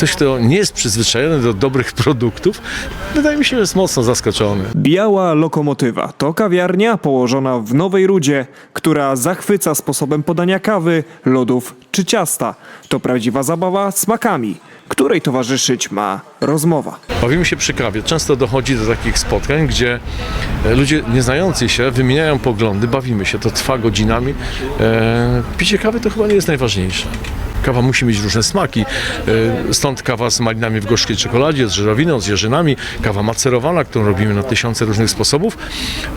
ktoś, kto nie jest przyzwyczajony do dobrych produktów, wydaje mi się, że jest mocno zaskoczony. Biała Lokomotywa to kawiarnia położona w Nowej Rudzie, która zachwyca sposobem podania kawy, lodów czy ciasta. To prawdziwa zabawa smakami, której towarzyszyć ma rozmowa. Bawimy się przy kawie. Często dochodzi do takich spotkań, gdzie e, ludzie nieznający się wymieniają poglądy, bawimy się, to trwa godzinami. E, picie kawy to chyba nie jest najważniejsze. Kawa musi mieć różne smaki, e, stąd kawa z malinami w gorzkiej czekoladzie, z żurawiną, z jeżynami, kawa macerowana, którą robimy na tysiące różnych sposobów,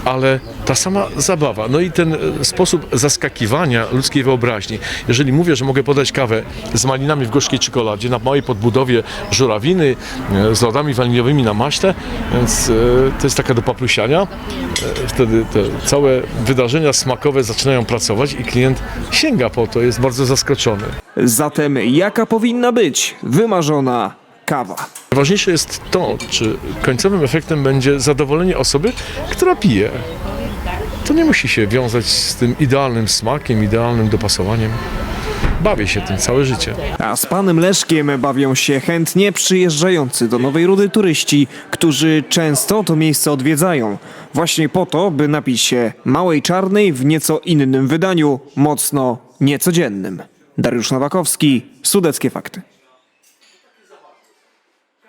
ale ta sama zabawa, no i ten e, sposób zaskakiwania ludzkiej wyobraźni. Jeżeli mówię, że mogę podać kawę z malinami w gorzkiej czekoladzie na małej podbudowie żurawiny, e, z lodami waniliowymi na maśle, więc to jest taka do paplusiania. Wtedy te całe wydarzenia smakowe zaczynają pracować i klient sięga po to, jest bardzo zaskoczony. Zatem jaka powinna być wymarzona kawa? Ważniejsze jest to, czy końcowym efektem będzie zadowolenie osoby, która pije. To nie musi się wiązać z tym idealnym smakiem, idealnym dopasowaniem. Bawię się tym całe życie. A z panem Leszkiem bawią się chętnie przyjeżdżający do Nowej Rudy turyści, którzy często to miejsce odwiedzają. Właśnie po to, by napić się małej czarnej w nieco innym wydaniu, mocno niecodziennym. Dariusz Nowakowski, Sudeckie Fakty.